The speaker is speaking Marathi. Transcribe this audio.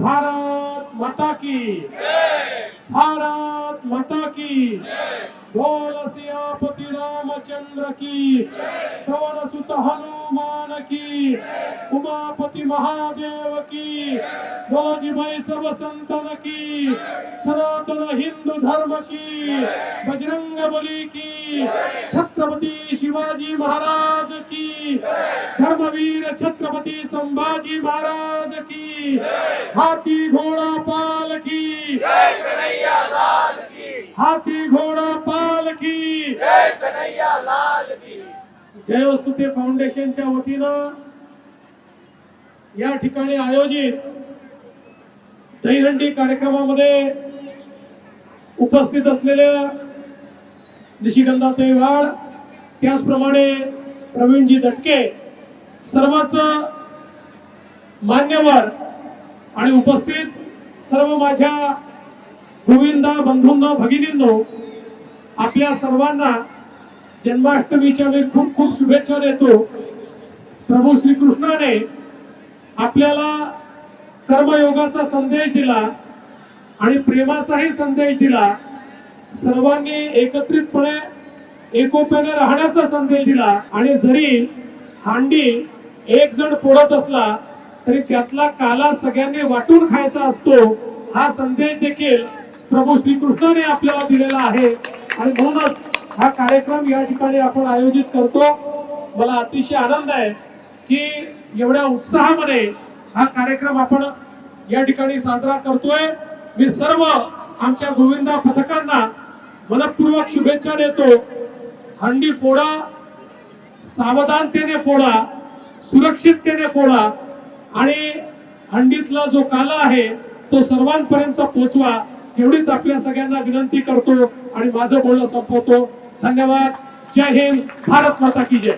भारत माता की भारत माता की बोल सियापति रामचंद्र की। धवन सुत हनुमान की। उमापति महादेव की। बोलो भाई सब संतन की। सनातन हिंदू धर्म की। बजरंग बली की। छत्रपति शिवाजी महाराज की। धर्मवीर छत्रपति संभाजी महाराज की। हाथी घोड़ा पाल की। हाथी घोड़ा पाल की। जयस्तुते फाउंडेशनच्या वतीनं या ठिकाणी आयोजित दहीहंडी कार्यक्रमामध्ये उपस्थित असलेल्या निशिगंधाताई वाड त्याचप्रमाणे प्रवीणजी दटके सर्वच मान्यवर आणि उपस्थित सर्व माझ्या गोविंदा बंधूंनो भगिनींनो आपल्या सर्वांना जन्माष्टमीच्या मी खूप खूप शुभेच्छा देतो. प्रभू श्रीकृष्णाने आपल्याला कर्मयोगाचा संदेश दिला आणि प्रेमाचाही संदेश दिला. सर्वांनी एकत्रितपणे एकोप्याने राहण्याचा संदेश दिला आणि जरी हांडी एक जण फोडत असला तरी त्यातला काला सगळ्यांनी वाटून खायचा असतो हा संदेश देखील प्रभू श्रीकृष्णाने आपल्याला दिलेला आहे. आणि म्हणूनच हा कार्यक्रम या ठिकाणी आपण आयोजित करतो. मला अतिशय आनंद आहे की एवढ्या उत्साहामध्ये हा कार्यक्रम आपण या ठिकाणी साजरा करतोय. मी सर्व आमच्या गोविंदा पथकांना मनपूर्वक शुभेच्छा देतो. हंडी फोडा सावधानतेने फोडा सुरक्षिततेने फोडा आणि हंडीतला जो काला आहे तो सर्वांपर्यंत पोचवा. एवढीच आपल्या सगळ्यांना विनंती करतो आणि माझं बोलणं संपवतो. धन्यवाद. जय हिंद. भारत माता की जय.